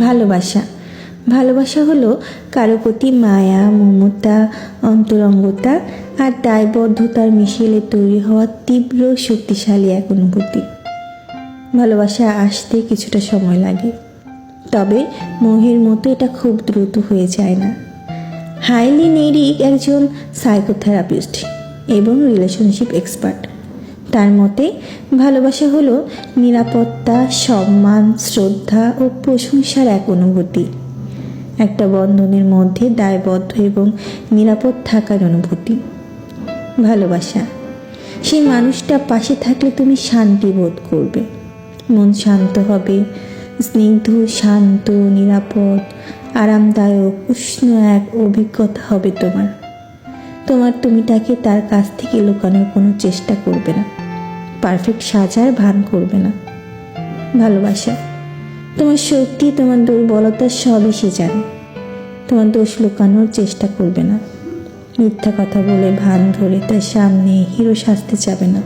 ভালোবাসা। ভালোবাসা হলো কারও প্রতি মায়া, মমতা, অন্তরঙ্গতা আর দায়বদ্ধতার মিশেলে তৈরি হওয়া তীব্র শক্তিশালী এক অনুভূতি। ভালোবাসা আসতে কিছুটা সময় লাগে, তবে মোহের মতো এটা খুব দ্রুত হয়ে যায় না। হাইলি নেরিক একজন সাইকোথেরাপিস্ট এবং রিলেশনশিপ এক্সপার্ট। তার মতে, ভালোবাসা হলো নিরাপত্তা, সম্মান, শ্রদ্ধা ও প্রশংসার এক অনুভূতি। একটা বন্ধনের মধ্যে দায়বদ্ধ এবং নিরাপদ থাকার অনুভূতি। ভালোবাসা। সেই মানুষটা পাশে থাকলে তুমি শান্তি বোধ করবে। মন শান্ত হবে, স্নিগ্ধ, শান্ত, নিরাপদ, আরামদায়ক, উষ্ণ এক অভিজ্ঞতা হবে তোমার। তোমার তুমি তাকে তার কাছ থেকে লুকানোর কোনো চেষ্টা করবে না। পারফেক্ট সাজার ভান করবে না। ভালোবাসা। তোমার শক্তি, তোমার দুর্বলতা সবই সে জানে। তোমার দোষ লুকানোর চেষ্টা করবে না। মিথ্যা কথা বলে ভান ধরে তার সামনে হিরো সাজতে যাবে না।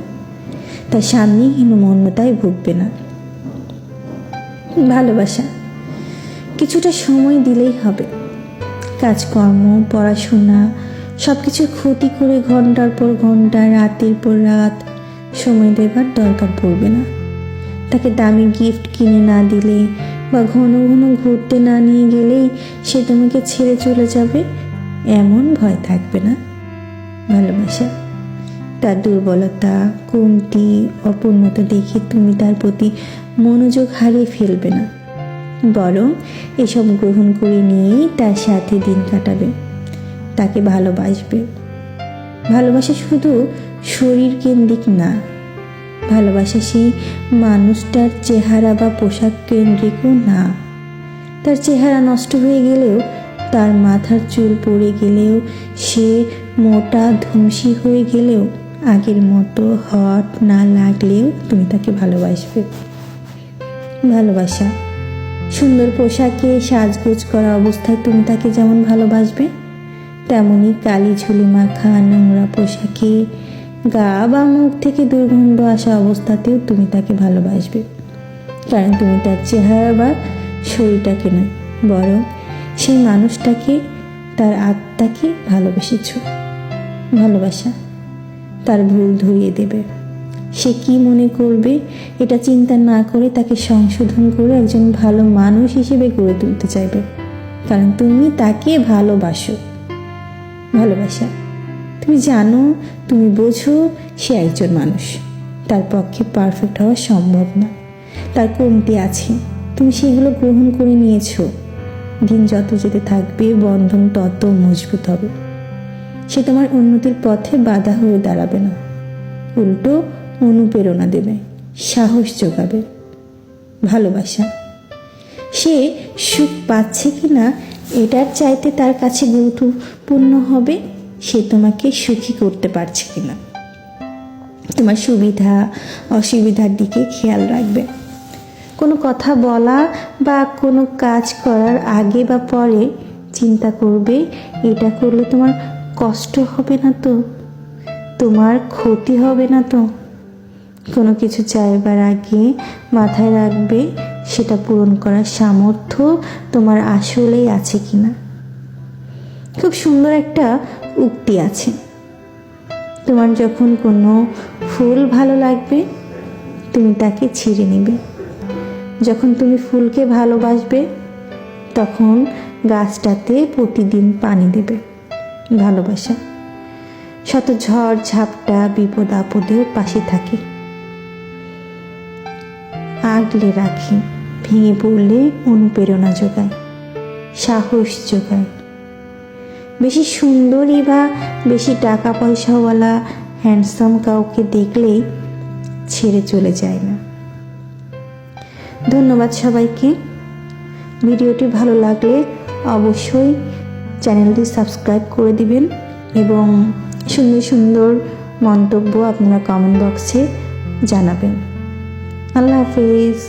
তার সামনে হীনমন্যতায় ভুগবে না। ভালোবাসা। কিছুটা সময় দিলেই হবে। কাজকর্ম, পড়াশোনা সব কিছু ক্ষতি করে ঘণ্টার পর ঘণ্টা, রাতের পর রাত, সময় দেবার দরকার পড়বে না। তাকে দামি গিফট কিনে না দিলে বা ঘন ঘন ঘুরতে না নিয়ে গেলেই সে তোমাকে ছেড়ে চলে যাবে, এমন ভয় থাকবে না। ভালোবাসা, তার দুর্বলতা, কমতি, অপূর্ণতা দেখে তুমি তার প্রতি মনোযোগ হারিয়ে ফেলবে না। বরং এসব গ্রহণ করে নিয়েই তার সাথে দিন কাটাবে। তাকে ভালোবাসবে। ভালোবাসা শুধু শরীর কেন্দ্রিক না, ভালোবাসা সেই মানুষটার চেহারা বা পোশাক কেন্দ্রিকও না। তার চেহারা নষ্ট হয়ে গেলেও, তার মাথার চুল পড়ে গেলেও, সে মোটা, ধুমসি হয়ে গেলেও, আগের মতো হট না লাগলেও তুমি তাকে ভালোবাসবে। ভালোবাসা, সুন্দর পোশাকে সাজগোজ করা অবস্থায় তুমি তাকে যেমন ভালোবাসবে তেমনি কালি ঝুলি মাখা নোংরা পোশাকে, গা বা মুখ থেকে দুর্গন্ধ আসা অবস্থাতেও তুমি তাকে ভালোবাসবে। কারণ তুমি তার চেহারা বা শরীরটাকে নয়, বরং সেই মানুষটাকে, তার আত্মাকে ভালোবেসেছ। ভালোবাসা তার ভুল ধরিয়ে দেবে। সে কি মনে করবে, এটা চিন্তা না করে তাকে সংশোধন করে একজন ভালো মানুষ হিসেবে গড়ে তুলতে চাইবে। কারণ তুমি তাকে ভালোবাসো। ভালোবাসা। তুমি জানো, তুমি বোঝো সে একজন মানুষ। তার পক্ষে পারফেক্ট হওয়া সম্ভব না। তার কমতি আছে। তুমি সেগুলো গ্রহণ করে নিয়েছো। দিন যত যেতে থাকবে, বন্ধন তত মজবুত হবে। সে তোমার উন্নতির পথে বাধা হয়ে দাঁড়াবে না। উল্টো অনুপ্রেরণা দেবে। সাহস যোগাবে। ভালোবাসা। সে সুখ পাচ্ছে কি না এটার চাইতে তার কাছে গুরুত্বপূর্ণ হবে, সে তোমাকে সুখী করতে পারছে কিনা। তোমার সুবিধা, অসুবিধার দিকে খেয়াল রাখবে। কোনো কথা বলা বা কোনো কাজ করার আগে বা পরে চিন্তা করবে, এটা করলে তোমার কষ্ট হবে না তো? তোমার ক্ষতি হবে না তো? কোনো কিছু চাইবার আগে মাথায় রাখবে সেটা পূরণ করার সামর্থ্য তোমার আসলেই আছে কি না খুব সুন্দর একটা উক্তি আছে। তোমার যখন কোনো ফুল ভালো লাগবে, তুমি তাকে ছিঁড়ে নেবে। যখন তুমি ফুলকে ভালোবাসবে, তখন গাছটাতে প্রতিদিন পানি দেবে। ভালোবাসা। শত ঝড়, ঝাপটা বিপদ আপদেও পাশে থাকে। আগলে রাখে, ভেঙে পড়লে অনুপ্রেরণা যোগায়, সাহস যোগায়। বেশি সুন্দরী বা বেশি টাকা পয়সাওয়ালা হ্যান্ডসাম কাউকে দেখলেই ছেড়ে চলে যায় না। ধন্যবাদ সবাইকে। ভিডিওটি ভালো লাগলে অবশ্যই চ্যানেলটি সাবস্ক্রাইব করে দিবেন এবং সুন্দর সুন্দর মন্তব্য আপনারা কমেন্ট বক্সে জানাবেন। আল্লাহ হাফিজ